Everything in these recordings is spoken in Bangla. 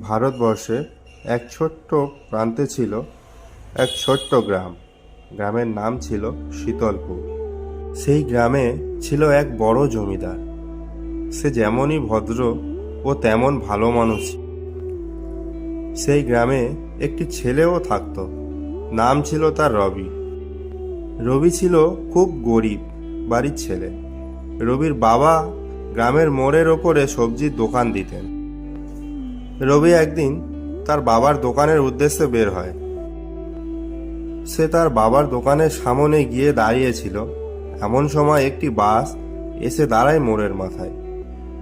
ভারতবর্ষে এক ছোট্ট প্রান্তে ছিল এক ছোট্ট গ্রাম। গ্রামের নাম ছিল শীতলপুর। সেই গ্রামে ছিল এক বড় জমিদার। সে যেমনই ভদ্র ও তেমন ভালো মানুষ। সেই গ্রামে একটি ছেলেও থাকতো। নাম ছিল তার রবি। রবি ছিল খুব গরিব বাড়ির ছেলে। রবির বাবা গ্রামের মোড়ের ওপরে সবজির দোকান দিতেন। রবি একদিন তার বাবার দোকানের উদ্দেশ্যে বের হয়। সে তার বাবার দোকানের সামনে গিয়ে দাঁড়িয়েছিল। এমন সময় একটি বাস এসে দাঁড়ায় মোড়ের মাথায়।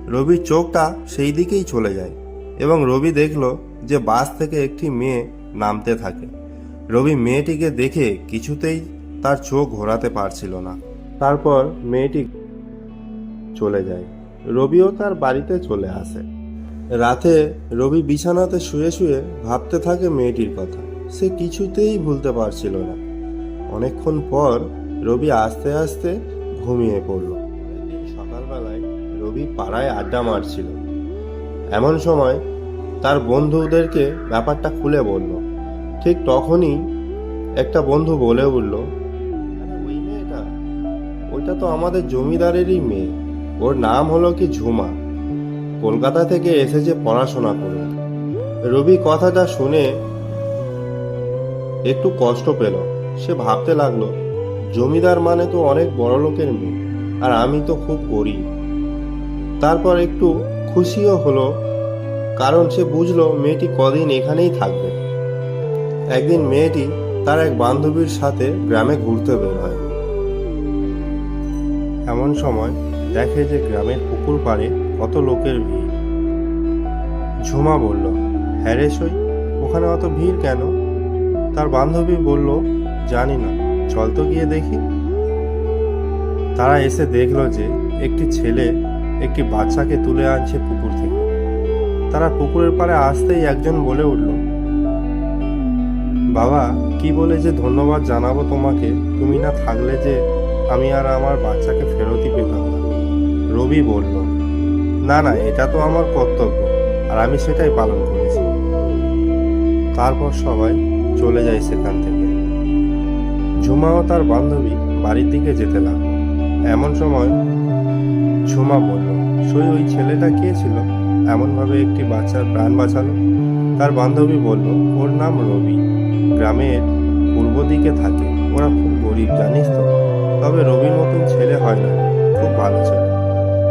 রবির চোখটা সেই দিকেই চলে যায় এবং রবি দেখল যে বাস থেকে একটি মেয়ে নামতে থাকে। রবি মেয়েটিকে দেখে কিছুতেই তার চোখ ঘোরাতে পারছিল না। তারপর মেয়েটি চলে যায়। রবিও তার বাড়িতে চলে আসে। রাতে রবি বিছানাতে শুয়ে শুয়ে ভাবতে থাকে মেয়েটির কথা। সে কিছুতেই ভুলতে পারছিল না। অনেকক্ষণ পর রবি আস্তে আস্তে ঘুমিয়ে পড়ল। সকালবেলায় রবি পাড়ায় আড্ডা মারছিল। এমন সময় তার বন্ধুদেরকে ব্যাপারটা খুলে বলল। ঠিক তখনই একটা বন্ধু বলে উঠল ওই মেয়েটা? ওইটা তো আমাদের জমিদারেরই মেয়ে। ওর নাম হলো কি ঝুমা? কলকাতা থেকে এসেছে পড়াশোনা করে। রবি কথাটা শুনে একটু কষ্ট পেল। সে ভাবতে লাগল, জমিদার মানে তো অনেক বড় লোকের মেয়ে, আর আমি তো খুব গরিব। তারপর একটু খুশিও হলো, কারণ সে বুঝলো মেয়েটি কদিন এখানেই থাকবে। একদিন মেয়েটি তার এক বান্ধবীর সাথে গ্রামে ঘুরতে বের হয়। এমন সময় দেখে যে গ্রামের পুকুর পাড়ে কত লোকের ভিড়। ঝুমা বলল হ্যাঁ রে সই, ওখানে অত ভিড় কেন? তার বান্ধবী বলল, জানি না, চল তো গিয়ে দেখি। তারা এসে দেখল যে একটি ছেলে একটি বাচ্চাকে তুলে আনছে পুকুর থেকে। তারা পুকুরের পাড়ে আসতেই একজন বলে উঠল, বাবা, কি বলে যে ধন্যবাদ জানাব তোমাকে? তুমি না থাকলে যে আমি আর আমার বাচ্চাকে ফেরতই পেতাম না। রবি বলল না না, এটা তো আমার কর্তব্য, আর আমি সেটাই পালন করেছি। তারপর সবাই চলে যায় সেখান থেকে। ঝুমা ও তার বান্ধবী বাড়ির দিকে যেতে লাগল। এমন সময় ঝুমা বলল, সই, ওই ছেলেটা কে ছিল? এমনভাবে একটি বাচ্চার প্রাণ বাঁচালো? তার বান্ধবী বলল, ওর নাম রবি। গ্রামের পূর্ব দিকে থাকে। ওরা খুব গরিব, জানিস তো? তবে রবির মতন ছেলে হয় না। খুব ভালো ছেলে।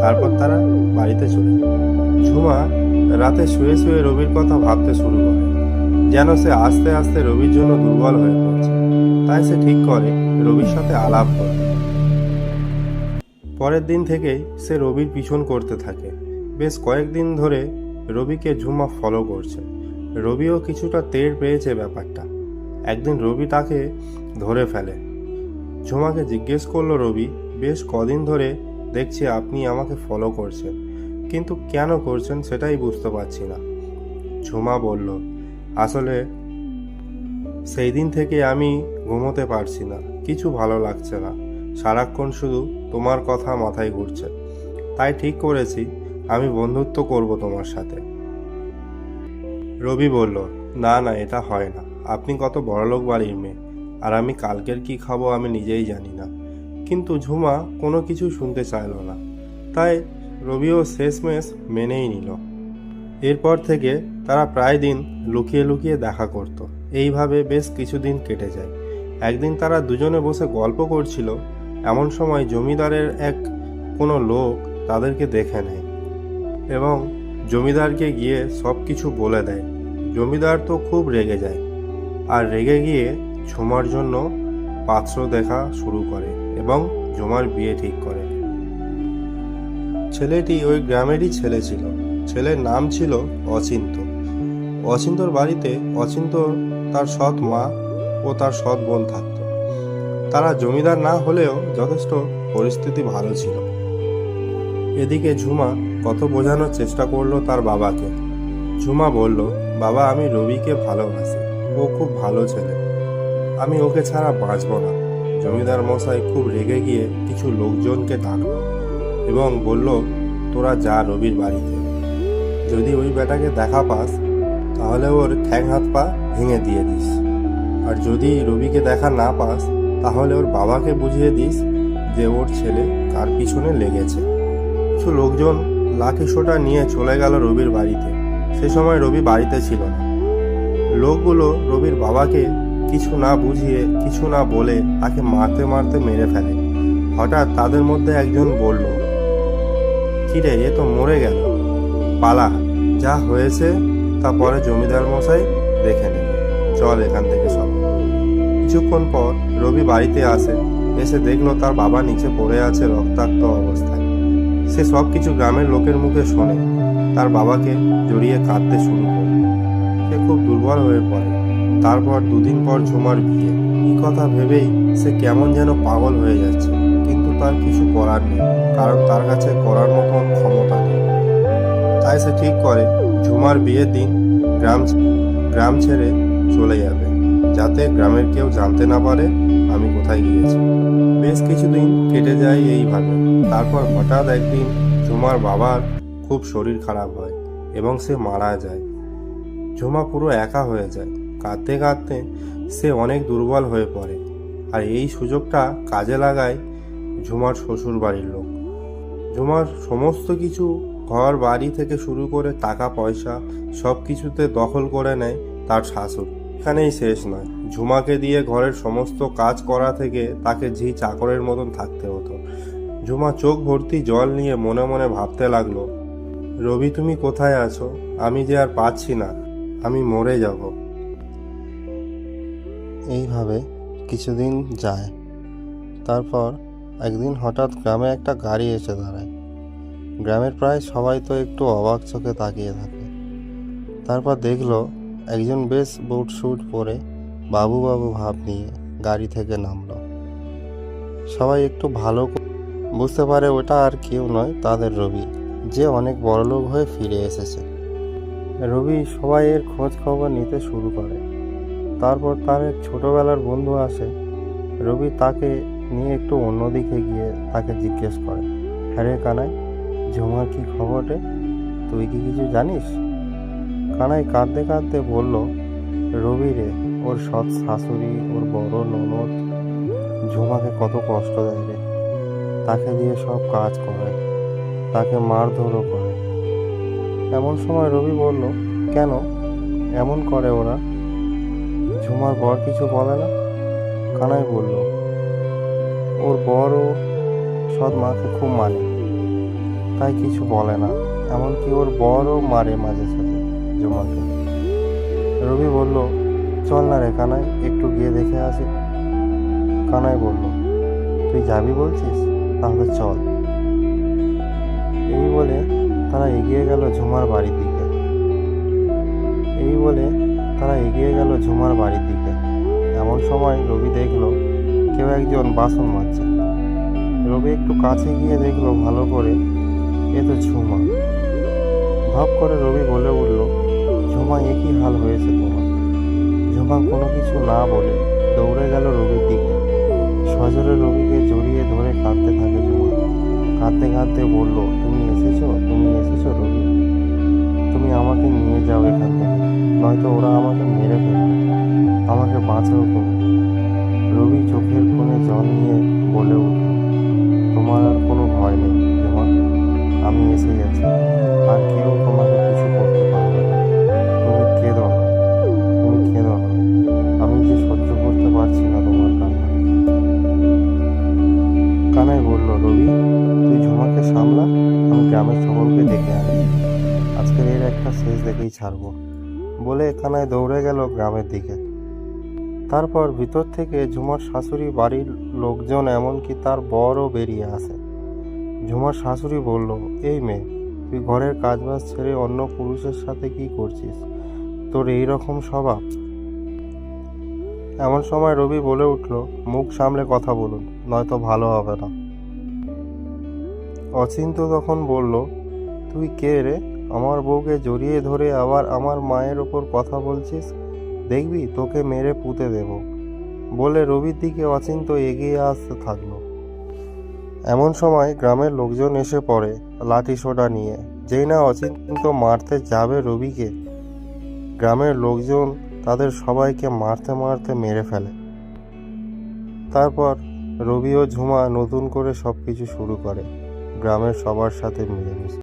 তারপর তারা বাড়িতে চলে যায়। ঝুমা রাতে শুয়ে শুয়ে রবির কথা ভাবতে শুরু করে, যেন সে আস্তে আস্তে রবির জন্য দুর্বল হয়ে পড়ছে। তাই সে ঠিক করে রবির সাথে আলাপ করে। পরের দিন থেকেই সে রবির পিছন করতে থাকে। বেশ কয়েকদিন ধরে রবিকে ঝুমা ফলো করছে। রবিও কিছুটা টের পেয়েছে ব্যাপারটা। একদিন রবি তাকে ধরে ফেলে। ঝুমাকে জিজ্ঞেস করল, রবি, বেশ কদিন ধরে দেখছি আপনি আমাকে ফলো করছেন। কিন্তু কেন করছেন সেটাই বুঝতে পারছি না। ঝুমা বলল, আসলে সেই দিন থেকে আমি ঘুমোতে পারছি না। কিছু ভালো লাগছে না। সারাক্ষণ শুধু তোমার কথা মাথায় ঘুরছে। তাই ঠিক করেছি, আমি বন্ধুত্ব করব তোমার সাথে। রবি বলল, না না, এটা হয় না। আপনি কত বড়লোক বাড়ির মেয়ে। আর আমি কালকের কি খাব আমি নিজেই জানি না। কিন্তু ঝুমা কোনো কিছু শুনতে চাইলো না। তাই রবিও শেষমেশ মেনেই নিল। এরপর থেকে তারা প্রায় দিন লুকিয়ে লুকিয়ে দেখা করত। এইভাবে বেশ কিছুদিন কেটে যায়। একদিন তারা দুজনে বসে গল্প করছিল, এমন সময় জমিদারের এক কোনো লোক তাদেরকে দেখে নেয় এবং জমিদারকে গিয়ে সব কিছু বলে দেয়। জমিদার তো খুব রেগে যায়। আর রেগে গিয়ে ঝুমার জন্য পাত্র দেখা শুরু করে। এবং ঝুমার বিয়ে ঠিক করে ছেলেটি ওই গ্রামেরই ছেলে ছিল। ছেলের নাম ছিল অচিন্ত। অচিন্তর বাড়িতে অচিন্ত তার সৎ মা ও তার সৎ বোন থাকত। তারা জমিদার না হলেও যথেষ্ট পরিস্থিতি ভালো ছিল। এদিকে ঝুমা কত বোঝানোর চেষ্টা করল তার বাবাকে। ঝুমা বলল, বাবা, আমি রবিকে ভালোবাসি। ও খুব ভালো ছেলে। আমি ওকে ছাড়া বাঁচব না। জমিদার মশাই খুব রেগে গিয়ে কিছু লোকজনকে ডাকলো এবং বলল, তোরা যা রবির বাড়িতে। যদি ওই বেটাকে দেখা পাস, তাহলে ওর ঠ্যাং হাত পা ভেঙে দিয়ে দিস। আর যদি রবিকে দেখা না পাস, তাহলে ওর বাবাকে বুঝিয়ে দিস যে ওর ছেলে কার পিছনে লেগেছে। কিছু লোকজন লাঠি সোটা নিয়ে চলে গেল রবির বাড়িতে। সে সময় রবি বাড়িতে ছিল না। লোকগুলো রবির বাবাকে কিছু না বুঝিয়ে, কিছু না বলে তাকে মারতে মারতে মেরে ফেলে। হঠাৎ তাদের মধ্যে একজন বলল, কিরে, এ তো মরে গেল। পালা, যা হয়েছে তা পরে জমিদার মশাই দেখে নেবে চল এখান থেকে সব। কিছুক্ষণ পর রবি বাড়িতে আসে, এসে দেখল তার বাবা নিচে পড়ে আছে রক্তাক্ত অবস্থায়। সে সব কিছু গ্রামের লোকের মুখে শোনে। তার বাবাকে জড়িয়ে কাঁদতে শুরু করে সে খুব দুর্বল হয়ে পড়ে। তারপর দুদিন পর ঝুমার বিয়ে। এই কথা ভেবেই সে কেমন যেন পাগল হয়ে যাচ্ছে। কিন্তু তার কিছু করার নেই, কারণ তার কাছে করার মতন ক্ষমতা নেই। তাই সে ঠিক করে, ঝুমার বিয়ের দিন গ্রাম গ্রাম ছেড়ে চলে যাবে। যাতে গ্রামের কেউ জানতে না পারে আমি কোথায় গিয়েছি। বেশ কিছুদিন কেটে যায় এইভাবে। তারপর হঠাৎ একদিন ঝুমার বাবার খুব শরীর খারাপ হয় এবং সে মারা যায়। ঝুমা পুরো একা হয়ে যায়। কাঁদতে কাঁদতে সে অনেক দুর্বল হয়ে পড়ে। আর এই সুযোগটা কাজে লাগায় ঝুমার শ্বশুর বাড়ির লোক। ঝুমার সমস্ত কিছু ঘর, বাড়ি থেকে শুরু করে টাকা, পয়সা সব কিছুতে দখল করে নেয় তার শাশুড়ি। এখানেই শেষ নয়। ঝুমাকে দিয়ে ঘরের সমস্ত কাজ করা থেকে তাকে ঝি চাকরের মতন থাকতে হতো। ঝুমা চোখ ভর্তি জল নিয়ে মনে মনে ভাবতে লাগল, রবি, তুমি কোথায় আছো? আমি যে আর পাচ্ছি না। আমি মরে যাব। এইভাবে কিছুদিন যায়। তারপর একদিন হঠাৎ গ্রামে একটা গাড়ি এসে দাঁড়ায়। গ্রামের প্রায় সবাই তো একটু অবাক চোখে তাকিয়ে থাকে। তারপর দেখল একজন বেশ বুট স্যুট পরে বাবু বাবু ভাব নিয়ে গাড়ি থেকে নামলো। সবাই একটু ভালো বুঝতে পারে ওটা আর কেউ নয় তাদের রবি, যে অনেক বড়লোক হয়ে ফিরে এসেছে। রবি সবাই এর খোঁজ খবর নিতে শুরু করে। তারপর তার এক ছোটবেলার বন্ধু আসে। রবি তাকে নিয়ে একটু অন্যদিকে গিয়ে তাকে জিজ্ঞেস করে হ্যাঁ রে কানাই, ঝুমার কি খবর তুই কি কিছু জানিস? কানাই কাঁদতে কাঁদতে বলল, রবি রে, ওর সৎ শাশুড়ি, ওর বড় ননদ, ঝুমাকে কত কষ্ট দেয় রে। তাকে দিয়ে সব কাজ করে, তাকে মারধরও করে। এমন সময় রবি বলল, কেন? এমন করে ওরা। ঝুমার বর কিছু বলে না, কানাই বলল, ওর বড়ও সৎ মাকে খুব মানে তাই কিছু বলে না। এমনকি ওর বড়ও মারে মাঝে সাঝে ঝুমাকে। রবি বলল, চল না রে কানাই, একটু গিয়ে দেখে আসি। কানাই বলল, তুই যাবি বলছিস? তাহলে চল। এই বলে তারা এগিয়ে গেল ঝুমার বাড়ির দিকে। এই বলে তারা এগিয়ে গেল ঝুমার বাড়ির দিকে। এমন সময় রবি দেখল কেউ একজন বাসন মাজছে। রবি একটু কাছে গিয়ে দেখল ভালো করে এ তো ঝুমা। ভাব করে রবি বলে উঠল, ঝুমা একই হাল হয়েছে তোমার? ঝুমা কোনো কিছু না বলে দৌড়ে গেল রবির দিকে। সজরে রবিকে জড়িয়ে ধরে কাঁদতে থাকে ঝুমা। কাঁদতে কাঁদতে বলল, তুমি এসেছ? তুমি এসেছ রবি? তুমি আমাকে নিয়ে যাও এখান থেকে। নয়তো ওরা আমাকে মেরে ফেলবে। আমাকে বাঁচাও তুমি। রবি চোখের কোণে জল নিয়ে বলে উঠল, তোমার আর কোনো ভয় নেই ঝুমা শেষ দেখেই ছাড়বো। বলে কানাই দৌড়ে গেল গ্রামের দিকে। তারপর ভিতর থেকে ঝুমার শাশুড়ি বাড়ির লোকজন এমনকি তার বরও বেরিয়ে আসে। ঝুমার শাশুড়ি বলল, এই মেয়ে, তুই ঘরের কাজবাজ ছেড়ে অন্য পুরুষের সাথে কি করছিস? তোর এই রকম স্বভাব? এমন সময় রবি বলে উঠল, মুখ সামলে কথা বলুন, নয়তো ভালো হবে না। অচিন্ত তখন বলল, তুই কে রে? আমার বউকে জড়িয়ে ধরে আবার আমার মায়ের ওপর কথা বলছিস? দেখবি, তোকে মেরে পুঁতে দেব। বলে রবির দিকে অচিন্ত এগিয়ে আসতে থাকল। এমন সময় গ্রামের লোকজন এসে পড়ে লাঠি সোটা নিয়ে। যেই না অচিন্ত মারতে যাবে রবিকে, গ্রামের লোকজন তাদের সবাইকে মারতে মারতে মেরে ফেলে। তারপর রবি ও ঝুমা নতুন করে সব কিছু শুরু করে। গ্রামের সবার সাথে মিলেমিশে।